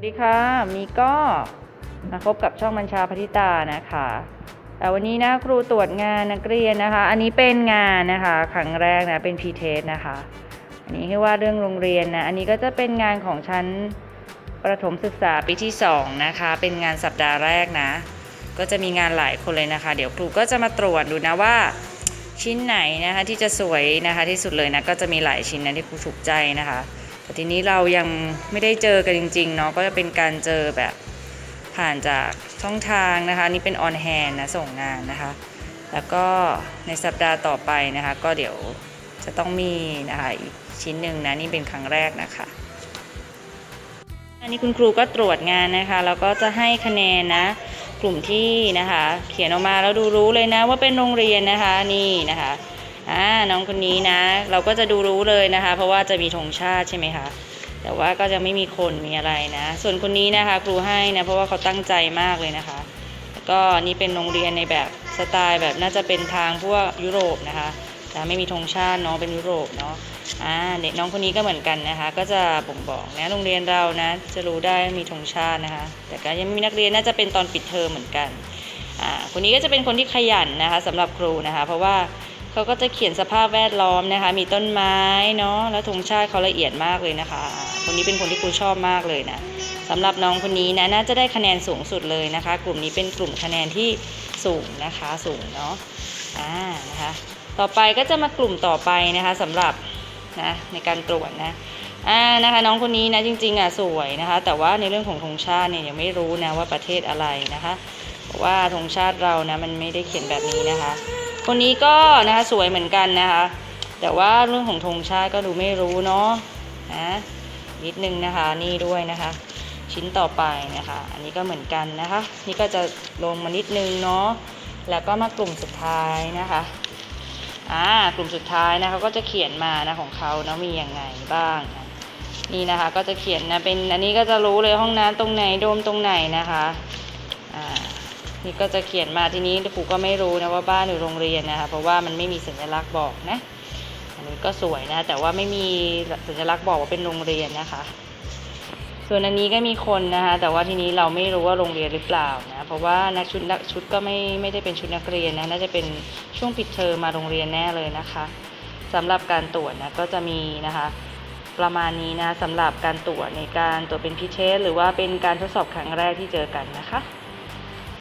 วัสดีค่ะ มีก็มาพบกับช่องบัญชาพธิตานะคะแต่วันนี้นะครูตรวจงานนักเรียนนะคะ อันนี้เป็นงานนะคะครั้งแรกนะเป็นพีเทสนะคะ อันนี้คือว่าเรื่องโรงเรียนนะ อันนี้ก็จะเป็นงานของชั้นประถมศึกษาปีที่2นะคะ เป็นงานสัปดาห์แรกนะ ก็จะมีงานหลายคนเลยนะคะ เดี๋ยวครูก็จะมาตรวจดูนะว่าชิ้นไหนนะคะที่จะสวยนะคะที่สุดเลยนะ ก็จะมีหลายชิ้นนะที่ครูถูกใจนะคะ แต่ทีนี้เรายังไม่ได้เจอกันจริงๆเนาะก็จะเป็นการเจอแบบผ่านจากช่องทางนะคะนนี่เป็นออนแฮนนะส่งงานนะคะ แล้วก็ในสัปดาห์ต่อไปนะคะ ก็เดี๋ยวจะต้องมีนะคะอีกชิ้นหนึ่งนะนี่เป็นครั้งแรกนะคะ อันนี้คุณครูก็ตรวจงานนะคะแล้วก็จะให้คะแนนนะกลุ่มที่นะคะ เขียนออกมาแล้วดูรู้เลยนะว่าเป็นโรงเรียนนะคะนี่นะคะ อ่าน้องคนนี้นะ เราก็จะดูรู้เลยนะคะ เพราะว่าจะมีธงชาติใช่ไหมคะแต่ว่าก็จะไม่มีคนมีอะไรนะ ส่วนคนนี้นะคะ ครูให้นะเพราะว่าเขาตั้งใจมากเลยนะคะแล้วก็นี่เป็นโรงเรียนในแบบสไตล์แบบน่าจะเป็นทางพวกยุโรปนะคะแต่ไม่มีธงชาติเนาะเป็นยุโรปเนาะอ่าเด็กน้องคนนี้ก็เหมือนกันนะคะ ก็จะบ่งบอกนะโรงเรียนเรานะจะรู้ได้มีธงชาตินะคะ แต่ก็ยังไม่มีนักเรียนน่าจะเป็นตอนปิดเทอมเหมือนกันอ่าคนนี้ก็จะเป็นคนที่ขยันนะคะสำหรับครูนะคะ เพราะว่า เขาก็จะเขียนสภาพแวดล้อมนะคะ มีต้นไม้เนาะแล้วธงชาติเขาละเอียดมากเลยนะคะ คนนี้เป็นคนที่ครูชอบมากเลยนะสำหรับน้องคนนี้นะน่าจะได้คะแนนสูงสุดเลยนะคะ กลุ่มนี้เป็นกลุ่มคะแนนที่สูงนะคะสูงเนาะอ่านะคะต่อไปก็จะมากลุ่มต่อไปนะคะสำหรับนะในการตรวจนะอ่านะคะน้องคนนี้นะจริงๆอะสวยนะคะ แต่ว่าในเรื่องของธงชาติเนี่ยยังไม่รู้นะว่าประเทศอะไรนะคะเพราะว่าธงชาติเรานะมันไม่ได้เขียนแบบนี้นะคะ คนนี้ก็นะคะสวยเหมือนกันนะคะ แต่ว่าเรื่องของธงชาติก็ดูไม่รู้เนาะนะนิดนึงนะคะนี่ด้วยนะคะ ชิ้นต่อไปนะคะ อันนี้ก็เหมือนกันนะคะ นี่ก็จะลงมานิดนึงเนาะแล้วก็มากลุ่มสุดท้ายนะคะอ่ากลุ่มสุดท้ายนะคะก็จะเขียนมานะของเขาเนาะมียังไงบ้างนะนี่นะคะก็จะเขียนนะเป็นอันนี้ก็จะรู้เลยห้องน้ำตรงไหนโดมตรงไหนนะคะอ่า นี่ก็จะเขียนมาทีนี้ครูก็ไม่รู้นะว่าบ้านหรือโรงเรียนนะคะเพราะว่ามันไม่มีสัญลักษณ์บอกนะอันนี้ก็สวยนะแต่ว่าไม่มีสัญลักษณ์บอกว่าเป็นโรงเรียนนะคะ ส่วนอันนี้ก็มีคนนะคะแต่ว่าทีนี้เราไม่รู้ว่าโรงเรียนหรือเปล่านะเพราะว่านักชุดนักชุดก็ไม่ไม่ได้เป็นชุดนักเรียนนะน่าจะเป็นช่วงปิดเทอมมาโรงเรียนแน่เลยนะคะสำหรับการตรวจนะก็จะมีนะคะประมาณนี้นะสำหรับการตรวจในการตรวจเป็นพิเทสหรือว่าเป็นการทดสอบครั้งแรกที่เจอกันนะคะ